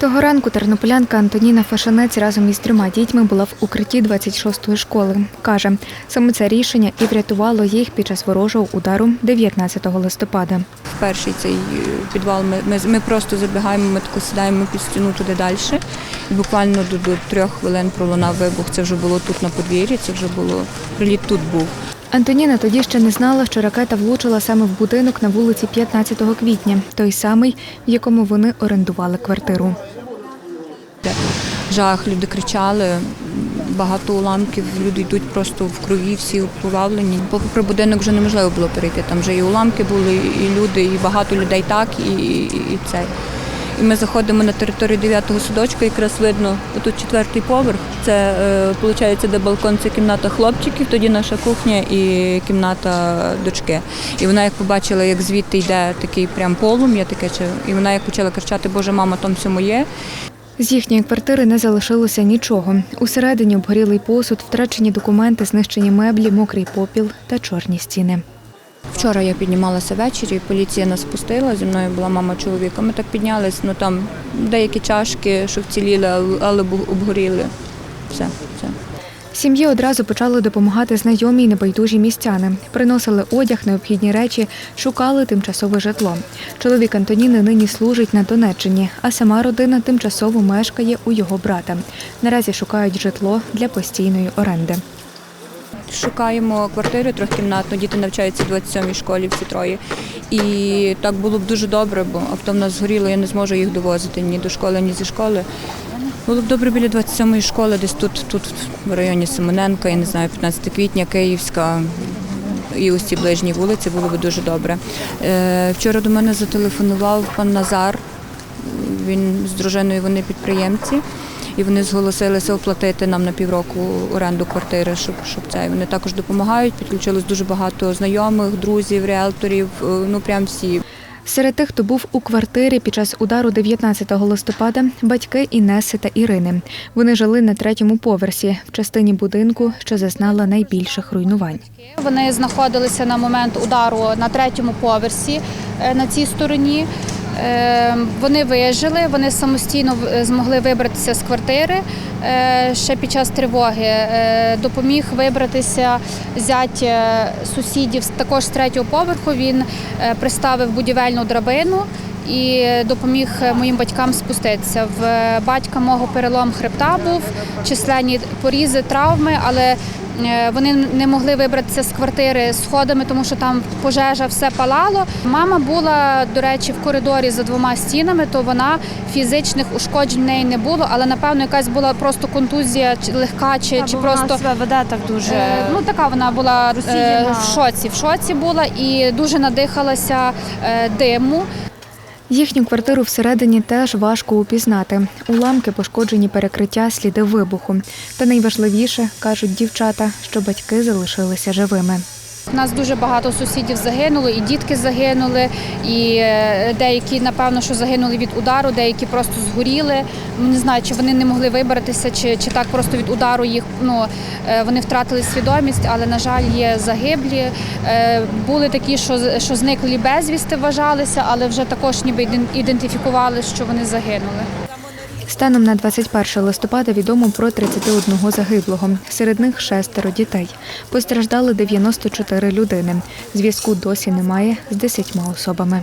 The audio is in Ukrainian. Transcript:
Того ранку тернополянка Антоніна Фашанець разом із трьома дітьми була в укритті 26-ї школи. Каже, саме це рішення і врятувало їх під час ворожого удару 19 листопада. Перший цей е, підвал ми, ми, ми просто забігаємо, ми тако сідаємо під стіну туди далі. І буквально до, до трьох хвилин пролунав вибух. Це вже було тут на подвір'ї, це вже було приліт тут був. Антоніна тоді ще не знала, що ракета влучила саме в будинок на вулиці 15 квітня, той самий, в якому вони орендували квартиру. Жах, люди кричали, багато уламків, люди йдуть просто в крові, всі повавлені. Попри будинок вже неможливо було перейти. Там вже і уламки були, і люди, і багато людей так, і, і, і це. І ми заходимо на територію 9-го садочка, якраз видно, отут четвертий поверх. Це виходить, де балкон, це кімната хлопчиків, тоді наша кухня і кімната дочки. І вона як побачила, як звідти йде такий прям полум'я, таке і вона як почала кричати, Боже, мама, там все моє. З їхньої квартири не залишилося нічого. Усередині обгорілий посуд, втрачені документи, знищені меблі, мокрий попіл та чорні стіни. Вчора я піднімалася ввечері, поліція нас спустила, зі мною була мама чоловіка. Ми так піднялись, ну там деякі чашки, що вціліли, але обгоріли. Все, все. Сім'ї одразу почали допомагати знайомі й небайдужі містяни. Приносили одяг, необхідні речі, шукали тимчасове житло. Чоловік Антоніни нині служить на Донеччині, а сама родина тимчасово мешкає у його брата. Наразі шукають житло для постійної оренди. Шукаємо квартиру трьохкімнатну, діти навчаються в 27-й школі, всі троє. І так було б дуже добре, бо авто в нас згоріло, я не зможу їх довозити ні до школи, ні зі школи. Було б добре біля 27-ї школи, десь тут, тут в районі Симоненка, я не знаю, 15 квітня, Київська. І ось ці ближні вулиці було б дуже добре. Е, Вчора до мене зателефонував пан Назар. Він з дружиною, вони підприємці, і вони зголосилися оплатити нам на півроку оренду квартири, щоб, щоб це. І Вони також допомагають. Підключилось дуже багато знайомих, друзів, реалторів. е, Ну прям всі. Серед тих, хто був у квартирі під час удару 19 листопада, батьки Інеси та Ірини. Вони жили на третьому поверсі в частині будинку, що зазнала найбільших руйнувань. Вони знаходилися на момент удару на третьому поверсі е, на цій стороні. Е, Вони вижили, вони самостійно змогли вибратися з квартири е, ще під час тривоги. Е, Допоміг вибратися зять е, сусідів також з третього поверху. Він е, приставив будівельну драбину і допоміг моїм батькам спуститися. В е, батька мого перелом хребта був, численні порізи, травми, але Е, Вони не могли вибратися з квартири сходами, тому що там пожежа все палало. Мама була, до речі, в коридорі за двома стінами, то вона фізичних ушкоджень в неї не було, але напевно якась була просто контузія чи легка, чи, чи просто себе веде так дуже. Е, Ну така вона була е, в шоці. В шоці була і дуже надихалася е, диму. Їхню квартиру всередині теж важко упізнати. Уламки, пошкоджені перекриття, сліди вибуху. Та найважливіше, кажуть дівчата, що батьки залишилися живими. У нас дуже багато сусідів загинуло, і дітки загинули, і е, деякі, напевно, що загинули від удару, деякі просто згоріли. Не знаю, чи вони не могли вибратися, чи, чи так просто від удару їх ну, е, вони втратили свідомість, але, на жаль, є загиблі. Е, Були такі, що, що зникли безвісти, вважалися, але вже також ніби ідентифікували, що вони загинули. Станом на 21 листопада відомо про 31 загиблого. Серед них шестеро дітей. Постраждали 94 людини. Зв'язку досі немає з 10 особами.